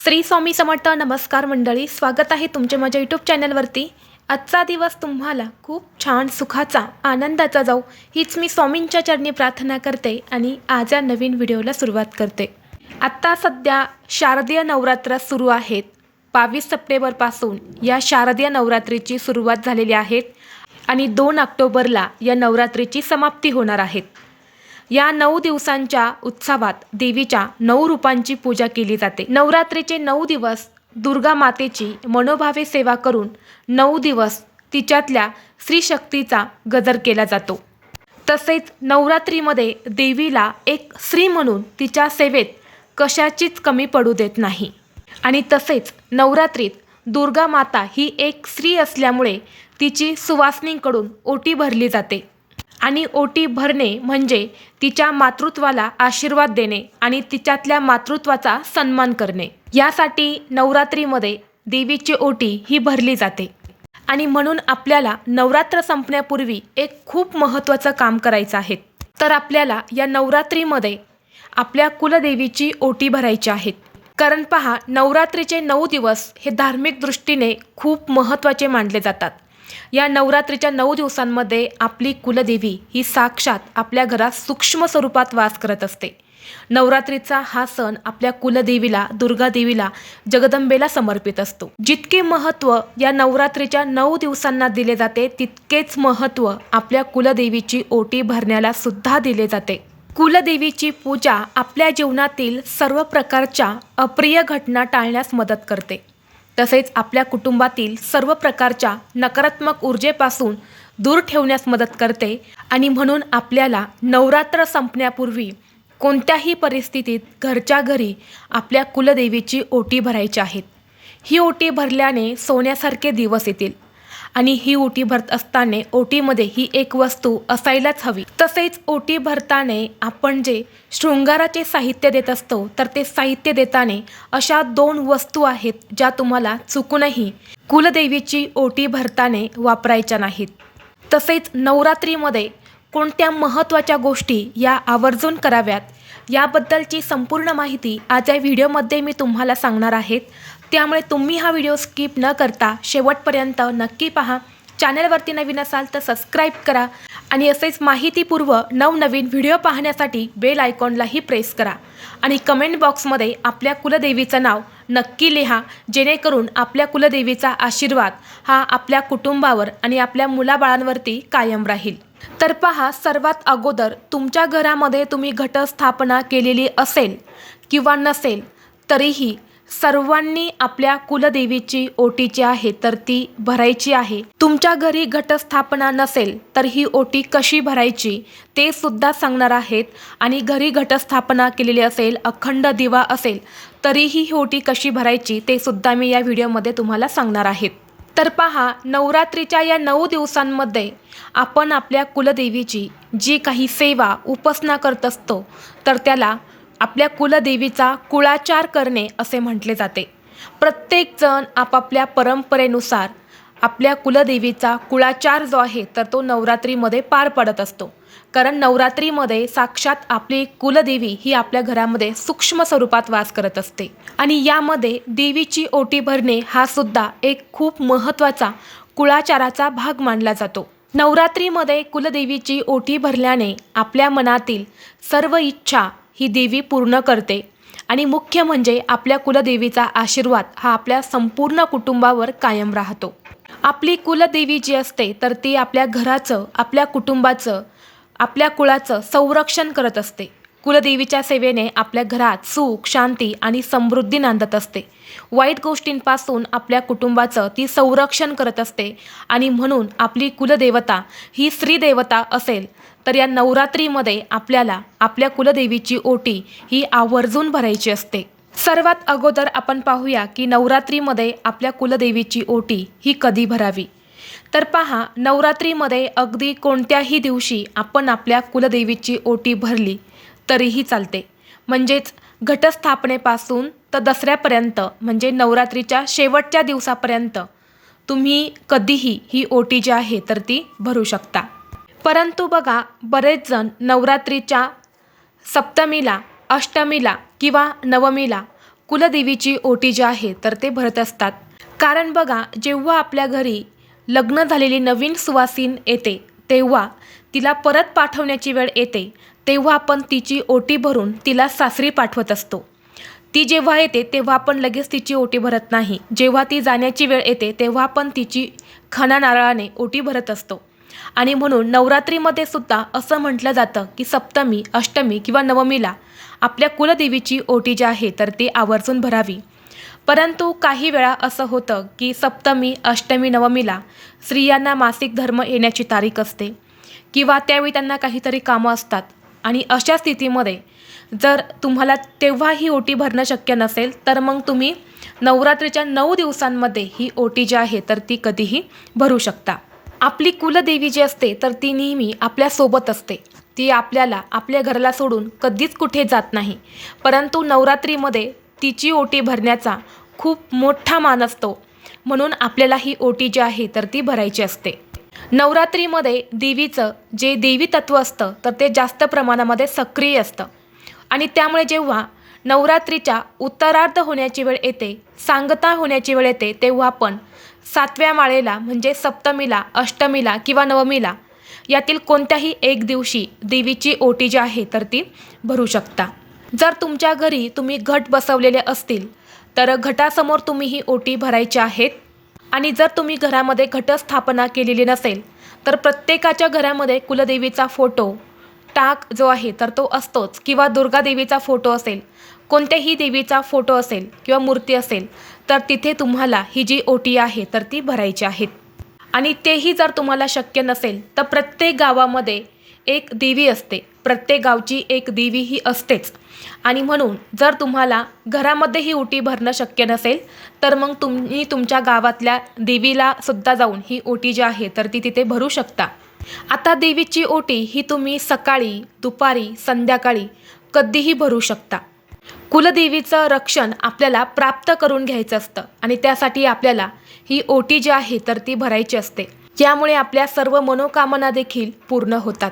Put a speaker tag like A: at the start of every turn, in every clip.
A: श्री स्वामी समर्थ नमस्कार मंडळी स्वागत आहे तुमचे माझ्या यूट्यूब चॅनलवरती आजचा दिवस तुम्हाला खूप छान सुखाचा आनंदाचा जाऊ हीच मी स्वामींच्या चरणी प्रार्थना करते आणि आज या नवीन व्हिडिओला सुरुवात करते. आत्ता सध्या शारदीय नवरात्र सुरू आहेत. बावीस सप्टेंबरपासून या शारदीय नवरात्रीची सुरुवात झालेली आहे आणि दोन ऑक्टोबरला या नवरात्रीची समाप्ती होणार आहेत या नऊ दिवसांच्या उत्सवात देवीच्या नऊ रूपांची पूजा केली जाते. नवरात्रीचे नऊ दिवस दुर्गा मातेची मनोभावे सेवा करून नऊ दिवस तिच्यातल्या स्त्रीशक्तीचा गजर केला जातो. तसेच नवरात्रीमध्ये देवीला एक स्त्री म्हणून तिच्या सेवेत कशाचीच कमी पडू देत नाही. आणि तसेच नवरात्रीत दुर्गा माता ही एक स्त्री असल्यामुळे तिची सुवासनींकडून ओटी भरली जाते. आणि ओटी भरणे म्हणजे तिच्या मातृत्वाला आशीर्वाद देणे आणि तिच्यातल्या मातृत्वाचा सन्मान करणे. यासाठी नवरात्रीमध्ये देवीची ओटी ही भरली जाते. आणि म्हणून आपल्याला नवरात्र संपण्यापूर्वी एक खूप महत्त्वाचं काम करायचं आहे. तर आपल्याला या नवरात्रीमध्ये आपल्या कुलदेवीची ओटी भरायची आहेत कारण पहा नवरात्रीचे नऊ दिवस हे धार्मिक दृष्टीने खूप महत्त्वाचे मानले जातात. या नवरात्रीच्या नऊ दिवसांमध्ये आपली कुलदेवी ही साक्षात आपल्या घरात सूक्ष्म स्वरूपात वास करत असते. नवरात्रीचा हा सण आपल्या कुलदेवीला दुर्गादेवीला जगदंबेला समर्पित असतो. जितके महत्त्व या नवरात्रीच्या नऊ दिवसांना दिले जाते तितकेच महत्त्व आपल्या कुलदेवीची ओटी भरण्याला सुद्धा दिले जाते. कुलदेवीची पूजा आपल्या जीवनातील सर्व प्रकारच्या अप्रिय घटना टाळण्यास मदत करते. तसेच आपल्या कुटुंबातील सर्व प्रकारच्या नकारात्मक ऊर्जेपासून दूर ठेवण्यास मदत करते आणि म्हणून आपल्याला नवरात्र संपण्यापूर्वी कोणत्याही परिस्थितीत घरच्या घरी आपल्या कुलदेवीची ओटी भरायची आहेत ही ओटी भरल्याने सोन्यासारखे दिवस येतील. आणि ही ओटी भरत असताना ओटीमध्ये ही एक वस्तू असायलाच हवी. तसेच ओटी भरताना आपण जे शृंगाराचे साहित्य देत असतो तर ते साहित्य देताना अशा दोन वस्तू आहेत ज्या तुम्हाला चुकूनही कुलदेवीची ओटी भरताना वापरायच्या नाहीत. तसेच नवरात्रीमध्ये कोणत्या महत्त्वाच्या गोष्टी या आवर्जून कराव्यात याबद्दलची संपूर्ण माहिती आज या व्हिडिओमध्ये मी तुम्हाला सांगणार आहेत त्यामुळे तुम्ही हा व्हिडिओ स्किप न करता शेवटपर्यंत नक्की पहा. चॅनलवरती नवीन असाल तर सबस्क्राईब करा आणि असेच माहितीपूर्व नवनवीन व्हिडिओ पाहण्यासाठी बेल आयकॉनलाही प्रेस करा. आणि कमेंट बॉक्समध्ये आपल्या कुलदेवीचं नाव नक्की लिहा जेणेकरून आपल्या कुलदेवीचा आशीर्वाद हा आपल्या कुटुंबावर आणि आपल्या मुलाबाळांवरती कायम राहील. तर पहा सर्वात अगोदर तुमच्या घरामध्ये तुम्ही घटस्थापना केलेली असेल किंवा नसेल तरीही सर्वांनी आपल्या कुलदेवीची ओटीची आहे तर ती भरायची आहे. तुमच्या घरी घटस्थापना नसेल तर ही ओटी कशी भरायची? ते सुद्धा सांगणार आहेत. आणि घरी घटस्थापना केलेली असेल अखंड दिवा असेल तरीही ही ओटी कशी भरायची ते सुद्धा मी या व्हिडिओमध्ये तुम्हाला सांगणार आहेत. तर पहा नवरात्रीच्या या नऊ दिवसांमध्ये आपण आपल्या कुलदेवीची जी काही सेवा उपासना करत असतो तर त्याला आपल्या कुलदेवीचा कुळाचार करणे असे म्हटले जाते. प्रत्येकजण आपापल्या परंपरेनुसार आपल्या कुलदेवीचा कुळाचार जो आहे तर तो नवरात्रीमध्ये पार पडत असतो. कारण नवरात्रीमध्ये साक्षात आपली कुलदेवी ही आपल्या घरामध्ये सूक्ष्म स्वरूपात वास करत असते. आणि यामध्ये देवीची ओटी भरणे हा सुद्धा एक खूप महत्त्वाचा कुळाचाराचा भाग मानला जातो. नवरात्रीमध्ये कुलदेवीची ओटी भरल्याने आपल्या मनातील सर्व इच्छा ही देवी पूर्ण करते. आणि मुख्य म्हणजे आपल्या कुलदेवीचा आशीर्वाद हा आपल्या संपूर्ण कुटुंबावर कायम राहतो. आपली कुलदेवी जी असते तर ती आपल्या घराचं आपल्या कुटुंबाचं आपल्या कुळाचं संरक्षण करत असते. कुलदेवीच्या सेवेने आपल्या घरात सुख शांती आणि समृद्धी नांदत असते. वाईट गोष्टींपासून आपल्या कुटुंबाचं ती संरक्षण करत असते आणि म्हणून आपली कुलदेवता ही स्त्रीदेवता असेल तर या नवरात्रीमध्ये आपल्याला आपल्या कुलदेवीची ओटी ही आवर्जून भरायची असते. सर्वात अगोदर आपण पाहूया की नवरात्रीमध्ये आपल्या कुलदेवीची ओटी ही कधी भरावी? तर पहा नवरात्रीमध्ये अगदी कोणत्याही दिवशी आपण आपल्या कुलदेवीची ओटी भरली तरीही चालते. म्हणजेच घटस्थापनेपासून तर दसऱ्यापर्यंत म्हणजे नवरात्रीच्या शेवटच्या दिवसापर्यंत तुम्ही कधीही ही ओटी जी आहे तर ती भरू शकता. परंतु बघा बरेच जण नवरात्रीच्या सप्तमीला अष्टमीला किंवा नवमीला कुलदेवीची ओटी जी आहे तर ते भरत असतात. कारण बघा जेव्हा आपल्या घरी लग्न झालेली नवीन सुवासीन येते तेव्हा तिला परत पाठवण्याची वेळ येते तेव्हा आपण तिची ओटी भरून तिला सासरी पाठवत असतो. ती जेव्हा येते तेव्हा आपण लगेच तिची ओटी भरत नाही. जेव्हा ती जाण्याची वेळ येते तेव्हा आपण तिची खणा नारळाने ओटी भरत असतो. आणि म्हणून नवरात्रीमध्ये सुद्धा असं म्हटलं जातं की सप्तमी अष्टमी किंवा नवमीला आपल्या कुलदेवीची ओटी जी आहे तर ती आवर्जून भरावी. परंतु काही वेळा असं होतं की सप्तमी अष्टमी नवमीला स्त्रियांना मासिक धर्म येण्याची तारीख असते किंवा त्यावेळी त्यांना काहीतरी कामं असतात. आणि अशा स्थितीमध्ये जर तुम्हाला तेव्हा ही ओटी भरणं शक्य नसेल तर मग तुम्ही नवरात्रीच्या नऊ दिवसांमध्ये ही ओटी जी आहे तर ती कधीही भरू शकता. आपली कुलदेवी जी असते तर ती नेहमी आपल्यासोबत असते. ती आपल्याला आपल्या घराला सोडून कधीच कुठे जात नाही. परंतु नवरात्रीमध्ये तिची ओटी भरण्याचा खूप मोठा मान असतो. म्हणून आपल्याला ही ओटी जी आहे तर ती भरायची असते. नवरात्रीमध्ये देवीचं जे देवी तत्व असतं तर ते जास्त प्रमाणामध्ये सक्रिय असतं. आणि त्यामुळे जेव्हा नवरात्रीच्या उत्तरार्ध होण्याची वेळ येते सांगता होण्याची वेळ येते तेव्हा आपण सातव्या माळेला म्हणजे सप्तमीला अष्टमीला किंवा नवमीला यातील कोणत्याही एक दिवशी देवीची ओटी जी आहे तर ती भरू शकता. जर तुमच्या घरी तुम्ही घट बसवलेले असतील तर घटासमोर तुम्ही ही ओटी भरायची आहेत. आणि जर तुम्ही घरामध्ये घटस्थापना केलेली नसेल तर प्रत्येकाच्या घरामध्ये कुलदेवीचा फोटो टाक जो आहे तर तो असतोच. किंवा दुर्गादेवीचा फोटो असेल कोणत्याही देवीचा फोटो असेल किंवा मूर्ती असेल तर तिथे तुम्हाला ही जी ओटी आहे तर ती भरायची आहेत. आणि तेही जर तुम्हाला शक्य नसेल तर प्रत्येक गावामध्ये एक देवी असते. प्रत्येक गावची एक देवी ही असतेच. आणि म्हणून जर तुम्हाला घरामध्ये ही ओटी भरणं शक्य नसेल तर मग तुम्ही तुमच्या गावातल्या देवीला सुद्धा जाऊन ही ओटी जी आहे तर ती तिथे भरू शकता. आता देवीची ओटी ही तुम्ही सकाळी दुपारी संध्याकाळी कधीही भरू शकता. कुलदेवीचं रक्षण आपल्याला प्राप्त करून घ्यायचं असतं आणि त्यासाठी आपल्याला ही ओटी जी आहे तर ती भरायची असते. यामुळे आपल्या सर्व मनोकामना देखील पूर्ण होतात.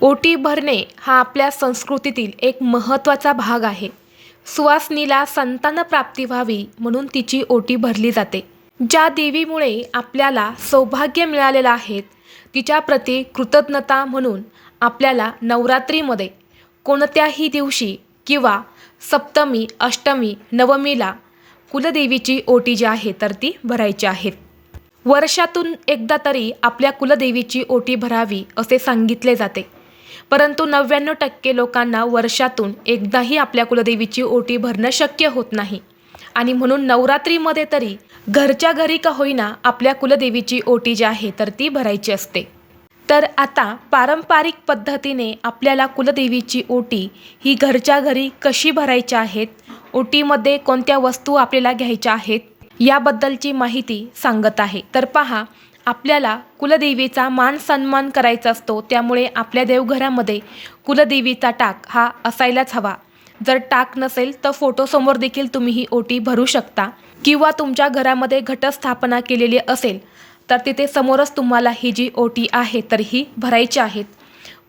A: ओटी भरणे हा आपल्या संस्कृतीतील एक महत्त्वाचा भाग आहे. सुवासनीला संतान प्राप्ती व्हावी म्हणून तिची ओटी भरली जाते. ज्या देवीमुळे आपल्याला सौभाग्य मिळालेलं आहे तिच्याप्रती कृतज्ञता म्हणून आपल्याला नवरात्रीमध्ये कोणत्याही दिवशी किंवा सप्तमी अष्टमी नवमीला कुलदेवीची ओटी जी आहे तर ती भरायची आहेत वर्षातून एकदा तरी आपल्या कुलदेवीची ओटी भरावी असे सांगितले जाते. परंतु नव्याण्णव टक्के लोकांना वर्षातून एकदाही आपल्या कुलदेवीची ओटी भरणं शक्य होत नाही. आणि म्हणून नवरात्रीमध्ये तरी घरच्या घरी का होईना आपल्या कुलदेवीची ओटी जी आहे तर ती भरायची असते. तर आता पारंपरिक पद्धतीने आपल्याला कुलदेवीची ओटी ही घरच्या घरी कशी भरायची आहेत? ओटीमध्ये कोणत्या वस्तू आपल्याला घ्यायच्या आहेत? याबद्दलची माहिती सांगत आहे. तर पहा आपल्याला कुलदेवीचा मान सन्मान करायचा असतो त्यामुळे आपल्या देवघरामध्ये कुलदेवीचा टाक हा असायलाच हवा. जर टाक नसेल तर फोटोसमोर देखील तुम्ही ही ओटी भरू शकता. किंवा तुमच्या घरामध्ये घटस्थापना केलेली असेल तर तिथे समोरच तुम्हाला ही जी ओटी आहे तर ही भरायची आहेत.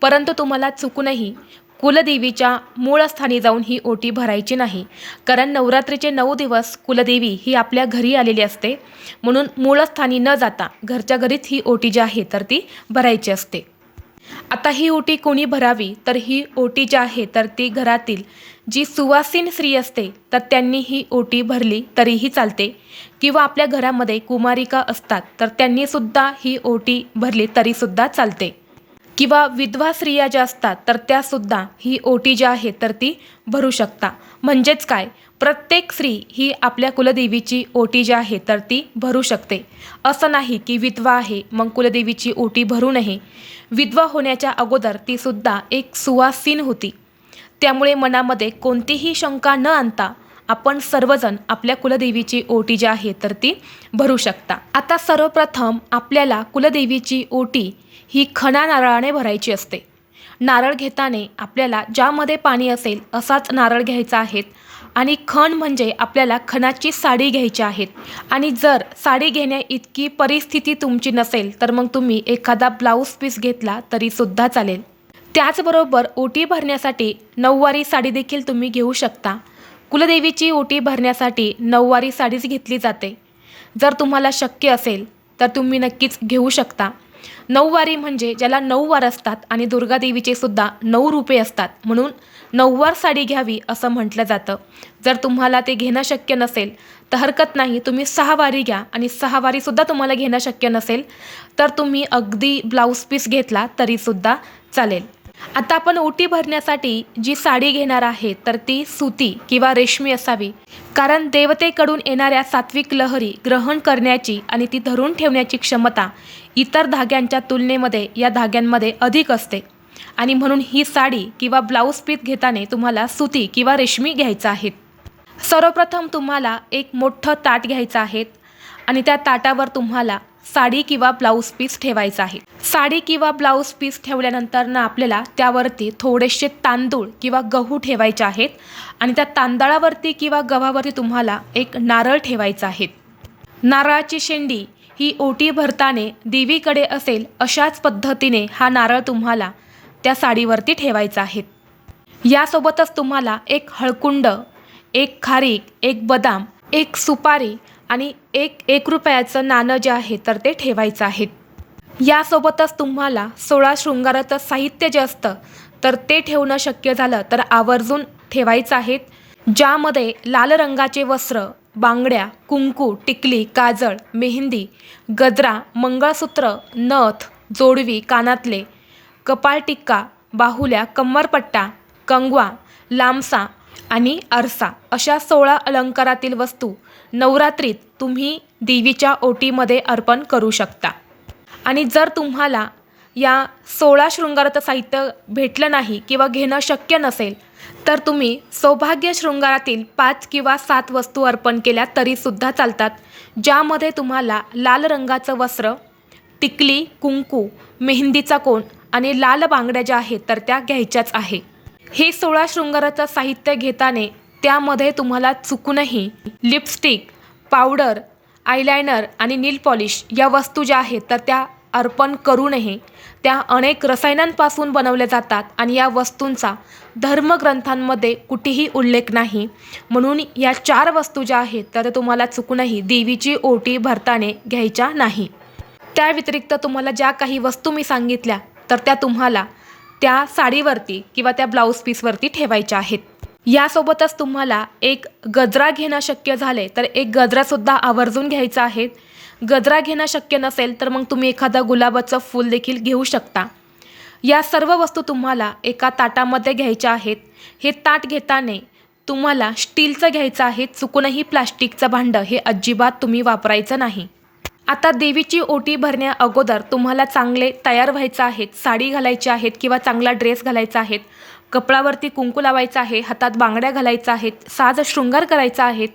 A: परंतु तुम्हाला चुकूनही कुलदेवीच्या मूळस्थानी जाऊन ही ओटी भरायची नाही. कारण नवरात्रीचे नऊ दिवस कुलदेवी ही आपल्या घरी आलेली असते. म्हणून मूळस्थानी न जाता घरच्या घरीच ही ओटी जी आहे तर ती भरायची असते. आता ही ओटी कोणी भरावी? तर ही ओटी जी आहे तर ती घरातील जी सुवासीन स्त्री असते तर त्यांनी ही ओटी भरली तरीही चालते. किंवा आपल्या घरामध्ये कुमारिका असतात तर त्यांनीसुद्धा ही ओटी भरली तरीसुद्धा चालते. किंवा विधवा स्त्रिया ज्या असतात तर त्यासुद्धा ही ओटी जी आहे तर ती भरू शकता. म्हणजेच काय? प्रत्येक स्त्री ही आपल्या कुलदेवीची ओटी जी आहे तर ती भरू शकते. असं नाही की विधवा आहे मग कुलदेवीची ओटी भरू नये. विधवा होण्याच्या अगोदर तीसुद्धा एक सुवासीन होती. त्यामुळे मनामध्ये कोणतीही शंका न आणता आपण सर्वजण आपल्या कुलदेवीची ओटी जी आहे तर ती भरू शकता. आता सर्वप्रथम आपल्याला कुलदेवीची ओटी ही खणा नारळाने भरायची असते. नारळ घेताना आपल्याला ज्यामध्ये पाणी असेल असाच नारळ घ्यायचा आहे आणि खण म्हणजे आपल्याला खणाची साडी घ्यायची आहेत. आणि जर साडी घेण्या इतकी परिस्थिती तुमची नसेल तर मग तुम्ही एखादा ब्लाऊज पीस घेतला तरीसुद्धा चालेल. त्याचबरोबर ओटी भरण्यासाठी नऊवारी साडी देखील तुम्ही घेऊ शकता. कुलदेवीची ओटी भरण्यासाठी नऊवारी साडीच घेतली जाते. जर तुम्हाला शक्य असेल तर तुम्ही नक्कीच घेऊ शकता. नऊवारी म्हणजे ज्याला नऊ वार असतात आणि दुर्गादेवीचे सुद्धा नऊ रूपे असतात. म्हणून नऊवार साडी घ्यावी असं म्हटलं जातं. जर तुम्हाला ते घेणं शक्य नसेल तर हरकत नाही. तुम्ही सहा वारी घ्या आणि सहा वारीसुद्धा तुम्हाला घेणं शक्य नसेल तर तुम्ही अगदी ब्लाऊज पीस घेतला तरीसुद्धा चालेल. आता आपण ओटी भरण्यासाठी जी साडी घेणार आहे तर ती सुती किंवा रेशमी असावी. कारण देवतेकडून येणाऱ्या सात्विक लहरी ग्रहण करण्याची आणि ती धरून ठेवण्याची क्षमता इतर धाग्यांच्या तुलनेमध्ये या धाग्यांमध्ये अधिक असते. आणि म्हणून ही साडी किंवा ब्लाऊज पीस घेताना तुम्हाला सुती किंवा रेशमी घ्यायचं आहे. सर्वप्रथम तुम्हाला एक मोठं ताट घ्यायचं आहे आणि त्या ताटावर तुम्हाला साडी किंवा ब्लाऊज पीस ठेवायचं आहे. साडी किंवा ब्लाऊज पीस ठेवल्यानंतर ना आपल्याला त्यावरती थोडेसे तांदूळ किंवा गहू ठेवायचे आहेत आणि त्या तांदळावरती किंवा गव्हावरती तुम्हाला एक नारळ ठेवायचा आहे. नारळाची शेंडी ही ओटी भरताने देवीकडे असेल अशाच पद्धतीने हा नारळ तुम्हाला त्या साडीवरती ठेवायचा आहे. यासोबतच तुम्हाला एक हळकुंड एक खारीक एक बदाम एक सुपारी आणि एक एक रुपयाचं नाणं जे आहे तर ते ठेवायचं आहे. यासोबतच तुम्हाला सोळा शृंगाराचं साहित्य जे असतं तर ते ठेवणं शक्य झालं तर आवर्जून ठेवायचं आहे. ज्यामध्ये लाल रंगाचे वस्त्र बांगड्या कुंकू टिकली काजळ मेहंदी गजरा मंगळसूत्र नथ जोडवी कानातले कपाळ टिक्का बाहुल्या कंबरपट्टा कंगवा लांबसा आणि आरसा अशा सोळा अलंकारातील वस्तू नवरात्रीत तुम्ही देवीच्या ओटीमध्ये अर्पण करू शकता. आणि जर तुम्हाला या सोळा शृंगाराचं साहित्य भेटलं नाही किंवा घेणं शक्य नसेल तर तुम्ही सौभाग्य शृंगारातील पाच किंवा सात वस्तू अर्पण केल्या तरीसुद्धा चालतात ज्यामध्ये तुम्हाला लाल रंगाचं वस्त्र टिकली कुंकू मेहंदीचा कोण आणि लाल बांगड्या ज्या आहेत तर त्या घ्यायच्याच आहे. हे सोळा शृंगाराचं साहित्य घेताने त्यामध्ये तुम्हाला चुकूनही लिपस्टिक पावडर आयलायनर आणि नील पॉलिश या वस्तू ज्या आहेत तर त्या अर्पण करू नये त्या अनेक रसायनांपासून बनवल्या जातात आणि या वस्तूंचा धर्मग्रंथांमध्ये कुठेही उल्लेख नाही. म्हणून या चार वस्तू ज्या आहेत तर तुम्हाला चुकूनही देवीची ओटी भरताने घ्यायच्या नाही. त्या व्यतिरिक्त तुम्हाला ज्या काही वस्तू मी सांगितल्या तर त्या तुम्हाला त्या साडीवरती किंवा त्या ब्लाऊज पीसवरती ठेवायच्या आहेत. यासोबतच तुम्हाला एक गजरा घेणं शक्य झाले तर एक गजरासुद्धा आवर्जून घ्यायचा आहे. गजरा घेणं शक्य नसेल तर मग तुम्ही एखादं गुलाबाचं फूल देखील घेऊ शकता. या सर्व वस्तू तुम्हाला एका ताटामध्ये घ्यायच्या आहेत. हे ताट घेताने तुम्हाला स्टीलचं घ्यायचं आहे चुकूनही प्लास्टिकचं भांडं हे अजिबात तुम्ही वापरायचं नाही. आता देवीची ओटी भरण्या अगोदर तुम्हाला चांगले तयार व्हायचं आहेत साडी घालायची आहेत किंवा चांगला ड्रेस घालायचा आहेत कपडावरती कुंकू लावायचं आहे हातात बांगड्या घालायच्या आहेत साज शृंगार करायचा आहेत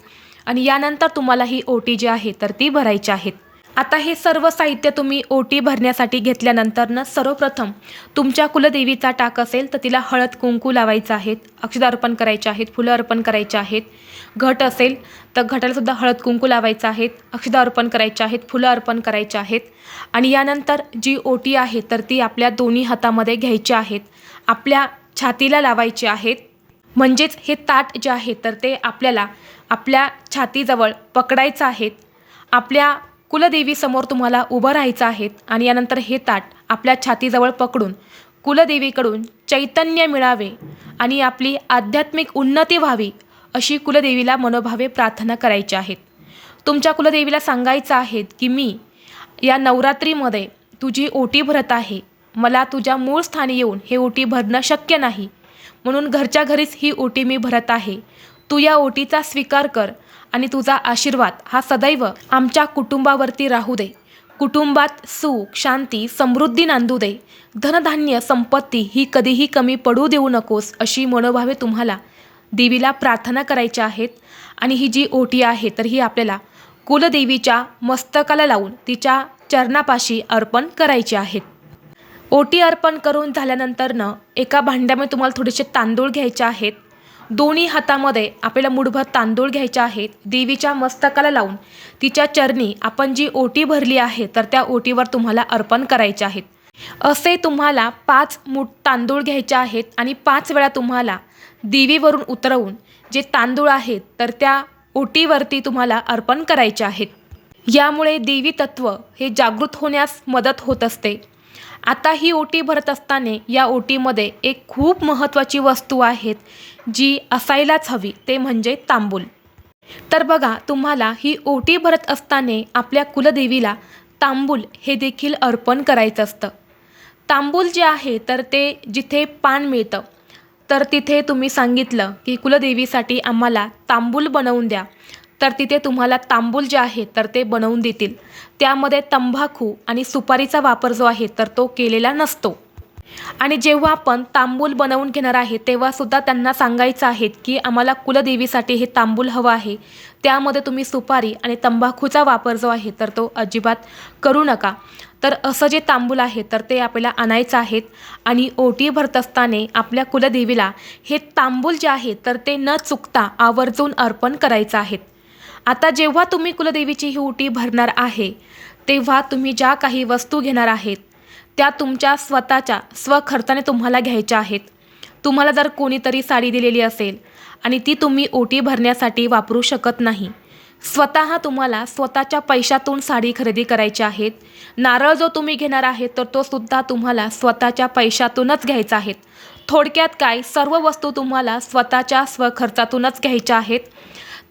A: आणि यानंतर तुम्हाला ही ओटी जी आहे तर ती भरायची आहेत आता हे सर्व साहित्य तुम्ही ओटी भरण्यासाठी घेतल्यानंतरनं सर्वप्रथम तुमच्या कुलदेवीचा टाक असेल तर तिला हळद कुंकू लावायचं आहेत अक्षदा अर्पण करायचे आहेत फुलं अर्पण करायचे आहेत घट असेल तर घटालासुद्धा हळद कुंकू लावायचं आहेत अक्षदा अर्पण करायचे आहेत फुलं अर्पण करायचे आहेत. आणि यानंतर जी ओटी आहे तर ती आपल्या दोन्ही हातामध्ये घ्यायची आहेत आपल्या छातीला लावायची आहेत. म्हणजेच हे ताट जे आहे तर ते आपल्याला आपल्या छातीजवळ पकडायचं आहेत आपल्या कुलदेवीसमोर तुम्हाला उभं राहायचं आहेत आणि यानंतर हे ताट आपल्या छातीजवळ पकडून कुलदेवीकडून चैतन्य मिळावे आणि आपली आध्यात्मिक उन्नती व्हावी अशी कुलदेवीला मनोभावे प्रार्थना करायची आहेत. तुमच्या कुलदेवीला सांगायचं आहेत की मी या नवरात्रीमध्ये तुझी ओटी भरत आहे. मला तुझ्या मूळ स्थानी येऊन हे ओटी भरणं शक्य नाही. म्हणून घरच्या घरीच ही ओटी मी भरत आहे. तू या ओटीचा स्वीकार कर आणि तुझा आशीर्वाद हा सदैव आमच्या कुटुंबावरती राहू दे. कुटुंबात सुख शांती समृद्धी नांदू दे. धनधान्य संपत्ती ही कधीही कमी पडू देऊ नकोस अशी मनोभावे तुम्हाला देवीला प्रार्थना करायच्या आहेत आणि ही जी ओटी आहे तर ही आपल्याला कुलदेवीच्या मस्तकाला लावून तिच्या चरणापाशी अर्पण करायची आहेत. ओटी अर्पण करून झाल्यानंतरनं एका भांड्यामध्ये तुम्हाला थोडेसे तांदूळ घ्यायचे आहेत. दोन्ही हातामध्ये आपल्याला मुठभर तांदूळ घ्यायचे आहेत. देवीच्या मस्तकाला लावून तिच्या चरणी आपण जी ओटी भरली आहे तर त्या ओटीवर तुम्हाला अर्पण करायचे आहेत. असे तुम्हाला पाच मूठ तांदूळ घ्यायचे आहेत आणि पाच वेळा तुम्हाला देवीवरून उतरवून जे तांदूळ आहेत तर त्या ओटीवरती तुम्हाला अर्पण करायचे आहेत. यामुळे देवी तत्व हे जागृत होण्यास मदत होत असते. आता ही ओटी भरत असताना या ओटीमध्ये एक खूप महत्त्वाची वस्तू आहेत जी असायलाच हवी ते म्हणजे तांबूल. तर बघा तुम्हाला ही ओटी भरत असताना आपल्या कुलदेवीला तांबूल हे देखील अर्पण करायचं असतं. तांबूल जे आहे तर ते जिथे पान मिळतं तर तिथे तुम्ही सांगितलं की कुलदेवीसाठी आम्हाला तांबूल बनवून द्या. तर तिथे तुम्हाला तांबूल जे आहे तर ते बनवून देतील. त्यामध्ये तंबाखू आणि सुपारीचा वापर जो आहे तर तो केलेला नसतो. आणि जेव्हा आपण तांबूल बनवून घेणार आहे तेव्हासुद्धा त्यांना सांगायचं आहे की आम्हाला कुलदेवीसाठी हे तांबूल हवं आहे. त्यामध्ये तुम्ही सुपारी आणि तंबाखूचा वापर जो आहे तर तो अजिबात करू नका. तर असं जे तांबूल आहे तर ते आपल्याला आणायचं आहेत आणि ओटी भरत असताना आपल्या कुलदेवीला हे तांबूल जे आहे तर ते न चुकता आवर्जून अर्पण करायचं आहेत आता जेव्हा तुम्ही कुलदेवीची ही ओटी भरणार आहे तेव्हा तुम्ही ज्या काही वस्तू घेणार आहेत त्या तुमच्या स्वतःच्या स्वखर्चाने तुम्हाला घ्यायच्या आहेत. तुम्हाला जर कोणीतरी साडी दिलेली असेल आणि ती तुम्ही ओटी भरण्यासाठी वापरू शकत नाही स्वतः तुम्हाला स्वतःच्या पैशातून साडी खरेदी करायची आहेत. नारळ जो तुम्ही घेणार आहे तर तो सुद्धा तुम्हाला स्वतःच्या पैशातूनच घ्यायचा आहेत थोडक्यात काय? सर्व वस्तू तुम्हाला स्वतःच्या स्वखर्चातूनच घ्यायच्या आहेत.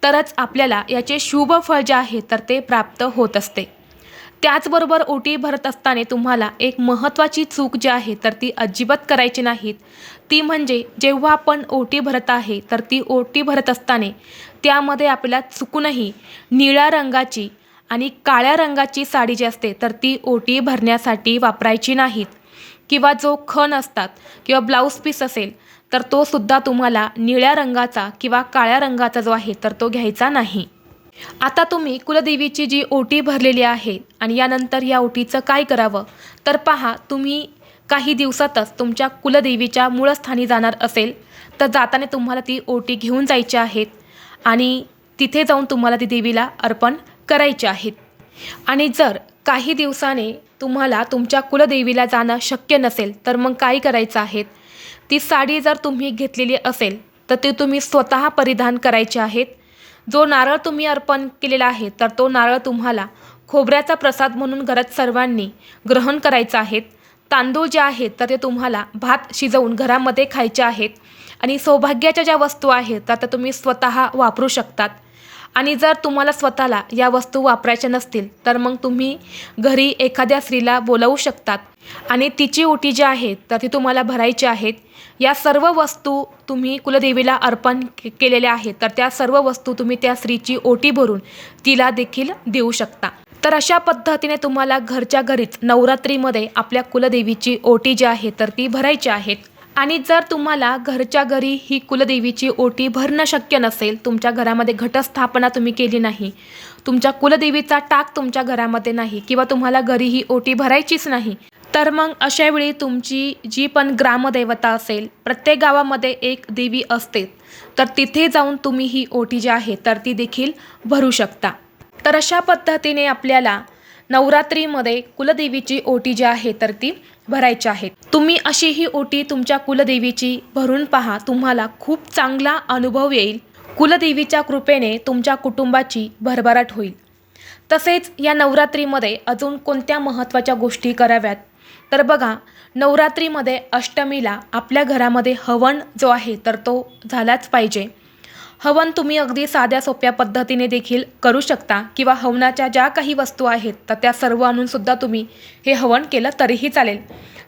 A: तरच आपल्याला याचे शुभ फळ जे आहे तर ते प्राप्त होत असते. त्याचबरोबर ओटी भरत असताना तुम्हाला एक महत्त्वाची चूक जी आहे तर ती अजिबात करायची नाहीत. ती म्हणजे जेव्हा आपण ओटी भरत आहे तर ती ओटी भरत असताना त्यामध्ये आपल्याला चुकूनही निळ्या रंगाची आणि काळ्या रंगाची साडी जी असते तर ती ओटी भरण्यासाठी वापरायची नाहीत. किंवा जो खण असतात किंवा ब्लाऊज पीस असेल तर तो सुद्धा तुम्हाला निळ्या रंगाचा किंवा काळ्या रंगाचा जो आहे तर तो घ्यायचा नाही. आता तुम्ही कुलदेवीची जी ओटी भरलेली आहे आणि यानंतर या ओटीचं काय करावं? तर पहा तुम्ही काही दिवसातच तुमच्या कुलदेवीच्या मूळस्थानी जाणार असेल तर जाताना तुम्हाला ती ओटी घेऊन जायची आहेत आणि तिथे जाऊन तुम्हाला ती देवीला अर्पण करायचे आहेत. आणि जर काही दिवसाने तुम्हाला तुमच्या कुलदेवीला जाणं शक्य नसेल तर मग काय करायचं आहे? ती साडी जर तुम्ही घेतलेली असेल तर ती तुम्ही स्वतः परिधान करायची आहेत. जो नारळ तुम्ही अर्पण केलेला आहे तर तो नारळ तुम्हाला खोबऱ्याचा प्रसाद म्हणून घरात सर्वांनी ग्रहण करायचा आहेत. तांदूळ जे आहेत तर ते तुम्हाला भात शिजवून घरामध्ये खायचे आहेत. आणि सौभाग्याच्या ज्या वस्तू आहेत तर त्या तुम्ही स्वतः वापरू शकतात. आणि जर तुम्हाला स्वतःला या वस्तू वापरायच्या नसतील तर मग तुम्ही घरी एखाद्या स्त्रीला बोलवू शकतात. आणि तिची ओटी जी आहे तर ती तुम्हाला भरायची आहेत. या सर्व वस्तू तुम्ही कुलदेवीला अर्पण केलेल्या आहेत तर त्या सर्व वस्तू तुम्ही त्या स्त्रीची ओटी भरून तिला देखील देऊ शकता. तर अशा पद्धतीने तुम्हाला घरच्या घरीच नवरात्रीमध्ये आपल्या कुलदेवीची ओटी जी आहे तर ती भरायची आहेत. आणि जर तुम्हाला घरच्या घरी ही कुलदेवीची ओटी भरणं शक्य नसेल तुमच्या घरामध्ये घटस्थापना तुम्ही केली नाही तुमच्या कुलदेवीचा टाक तुमच्या घरामध्ये नाही किंवा तुम्हाला घरी ही ओटी भरायचीच नाही तर मग अशावेळी तुमची जी पण ग्रामदैवता असेल प्रत्येक गावामध्ये एक देवी असते तर तिथे जाऊन तुम्ही ही ओटी जी आहे तर ती देखील भरू शकता. तर अशा पद्धतीने आपल्याला नवरात्रीमध्ये कुलदेवीची ओटी जी आहे तर ती भरायचे आहेत. तुम्ही अशी ही ओटी तुमच्या कुलदेवीची भरून पहा तुम्हाला खूप चांगला अनुभव येईल. कुलदेवीच्या कृपेने तुमच्या कुटुंबाची भरभराट होईल. तसेच या नवरात्रीमध्ये अजून कोणत्या महत्त्वाच्या गोष्टी कराव्यात? तर बघा नवरात्रीमध्ये अष्टमीला आपल्या घरामध्ये हवन जो आहे तर तो झालाच पाहिजे. हवन तुम्ही अगदी साध्या सोप्या पद्धतीने देखील करू शकता किंवा हवनाच्या ज्या काही वस्तू आहेत तर त्या सर्व आणूनसुद्धा तुम्ही हे हवन केलं तरीही चालेल.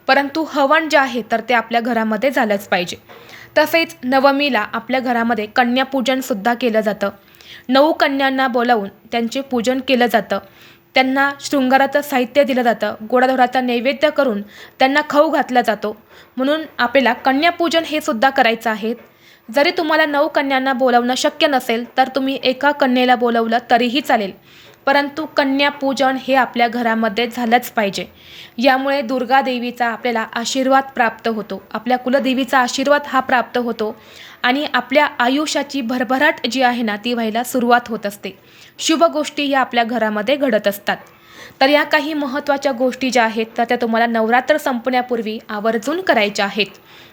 A: परंतु हवन जे आहे तर ते आपल्या घरामध्ये झालंच पाहिजे. तसेच नवमीला आपल्या घरामध्ये कन्यापूजनसुद्धा केलं जातं. नऊ कन्यांना बोलावून त्यांचे पूजन केलं जातं. त्यांना शृंगाराचं साहित्य दिलं जातं. गोडाधोडाचा नैवेद्य करून त्यांना खाऊ घातला जातो. म्हणून आपल्याला कन्यापूजन हे सुद्धा करायचं आहे. जरी तुम्हाला नऊ कन्यांना बोलावणं शक्य नसेल तर तुम्ही एका कन्येला बोलवलं तरीही चालेल. परंतु कन्यापूजन हे आपल्या घरामध्ये झालंच पाहिजे. यामुळे दुर्गा देवीचा आपल्याला आशीर्वाद प्राप्त होतो. आपल्या कुलदेवीचा आशीर्वाद हा प्राप्त होतो आणि आपल्या आयुष्याची भरभराट जी आहे ना ती व्हायला सुरुवात होत असते. शुभ गोष्टी या आपल्या घरामध्ये घडत असतात. तर या काही महत्त्वाच्या गोष्टी ज्या आहेत तर त्या तुम्हाला नवरात्र संपण्यापूर्वी आवर्जून करायच्या आहेत.